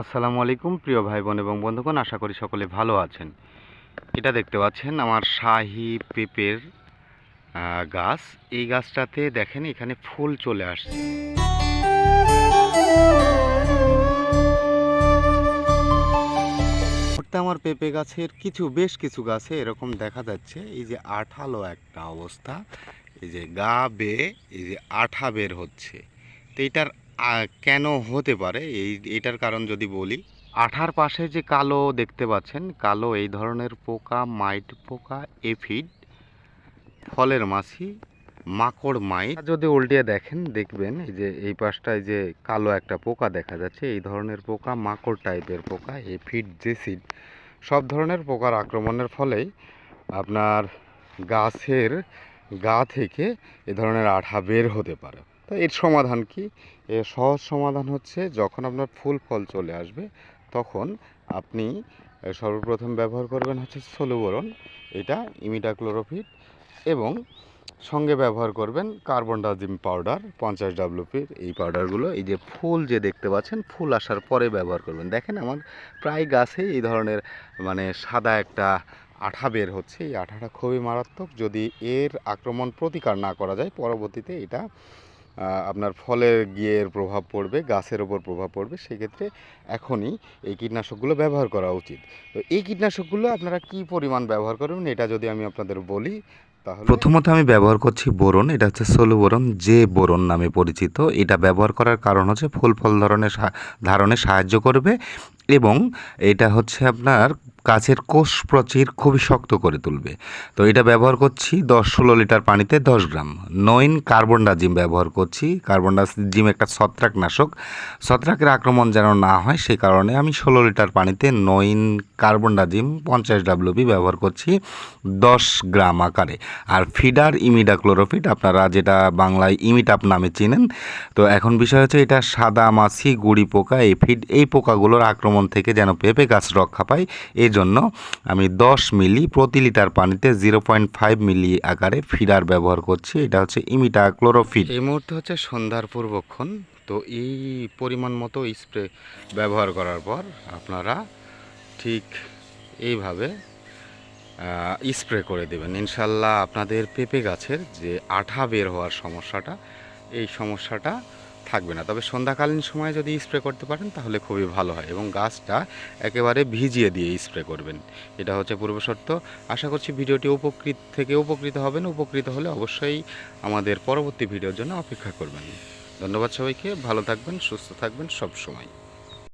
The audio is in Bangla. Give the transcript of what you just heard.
আসসালামু আলাইকুম, প্রিয় ভাই বোন এবং বন্ধুগণ, আশা করি সকলে ভালো আছেন। এটা দেখতে পাচ্ছেন আমার শাহি পেঁপের গাছ। এই গাছটাতে দেখেন এখানে ফুল চলে আসছে। আমার পেঁপে গাছের কিছু, বেশ কিছু গাছে এরকম দেখা যাচ্ছে। এই যে আঠালো একটা অবস্থা। এই যে গা বেয়ে, এই যে আঠা বের হচ্ছে। তো এটার কেন হতে পারে? এই এটার কারণ যদি বলি। আঠার পাশে যে কালো দেখতে পাচ্ছেন কালো এই ধরনের পোকা মাইট পোকা এফিড ফলের মাছি মাকড় মাইট। যদি উল্টিয়ে দেখেন দেখবেন এই যে এই পাশটায় যে কালো একটা পোকা দেখা যাচ্ছে এই ধরনের পোকা মাকড় টাইপের পোকা এফিড জেসিড সব ধরনের পোকার আক্রমণের ফলেই আপনার গাছের গা থেকে এ ধরনের আঠা বের হতে পারে। তো এর সমাধান কি? এর সহজ সমাধান হচ্ছে যখন আপনার ফুল ফল চলে আসবে, তখন আপনি সর্বপ্রথম ব্যবহার করবেন হচ্ছে সোলোবোরন এটা ইমিডাক্লোরোফিট এবং সঙ্গে ব্যবহার করবেন কার্বন ডাজিম পাউডার, পঞ্চাশ ডাব্লুপির এই পাউডারগুলো, এই যে ফুল যে দেখতে পাচ্ছেন, ফুল আসার পরে ব্যবহার করবেন। দেখেন আমার প্রায় গাছে এই ধরনের মানে সাদা একটা আঠা বের হচ্ছে, এই আঠাটা খুবই মারাত্মক। যদি এর আক্রমণ প্রতিকার না করা যায়, পরবর্তীতে এটা আপনার ফলে গিয়ে এর প্রভাব পড়বে, গাছের ওপর প্রভাব পড়বে, সেক্ষেত্রে এখনই এই কীটনাশকগুলো ব্যবহার করা উচিত। তো এই কীটনাশকগুলো আপনারা কি পরিমাণ ব্যবহার করবেন এটা যদি আমি আপনাদের বলি, তাহলে প্রথমত আমি ব্যবহার করছি বোরন, এটা হচ্ছে সোলো বোরন, যে বোরন নামে পরিচিত। এটা ব্যবহার করার কারণ হচ্ছে ফুল ফল ধরনের ধারণে সাহায্য করবে। এবং এটা হচ্ছে আপনার গাছের কোষ প্রাচীর খুবই শক্ত করে তুলবে। তো এটা ব্যবহার করছি দশ ষোলো লিটার পানিতে দশ গ্রাম। নইন কার্বন ডাজিম ব্যবহার করছি। কার্বন ডাজিম একটা ছত্রাকনাশক। ছত্রাকের আক্রমণ যেন না হয় সেই কারণে আমি ষোলো লিটার পানিতে নইন কার্বন ডাজিম পঞ্চাশ ডাব্লিউপি ব্যবহার করছি দশ গ্রাম আকারে। আর ফিডার ইমিডাক্লোরোফিট আপনারা যেটা বাংলায় ইমিটাপ নামে চিনেন। তো এখন বিষয় হচ্ছে এটা সাদা, মাছি, গুড়ি পোকা এই ফিড এই পোকাগুলোর আক্রমণ থেকে যেন পেঁপে গাছ রক্ষা পায়। এই জন্য আমি দশ মিলি প্রতি লিটার পানিতে জিরো পয়েন্ট ফাইভ মিলি আকারে ফিডার ব্যবহার করছি। এটা হচ্ছে ইমিটা ক্লোরোফিড এই মুহূর্তে হচ্ছে সন্ধ্যার পূর্বক্ষণ। তো এই পরিমাণ মতো স্প্রে ব্যবহার করার পর আপনারা ঠিক এইভাবে স্প্রে করে দেবেন। ইনশাল্লাহ আপনাদের পেঁপে গাছের যে আঠা বের হওয়ার সমস্যাটা, এই সমস্যাটা থাকবে না। তবে সন্ধ্যাকালীন সময়ে যদি স্প্রে করতে পারেন, তাহলে খুবই ভালো হয় এবং গাছটা একেবারে ভিজিয়ে দিয়ে স্প্রে করবেন। এটা হচ্ছে পূর্বশর্ত আশা করছি ভিডিওটি উপকৃত, থেকে উপকৃত হবেন। উপকৃত হলে অবশ্যই আমাদের পরবর্তী ভিডিওর জন্য অপেক্ষা করবেন। ধন্যবাদ সবাইকে। ভালো থাকবেন, সুস্থ থাকবেন সব সময়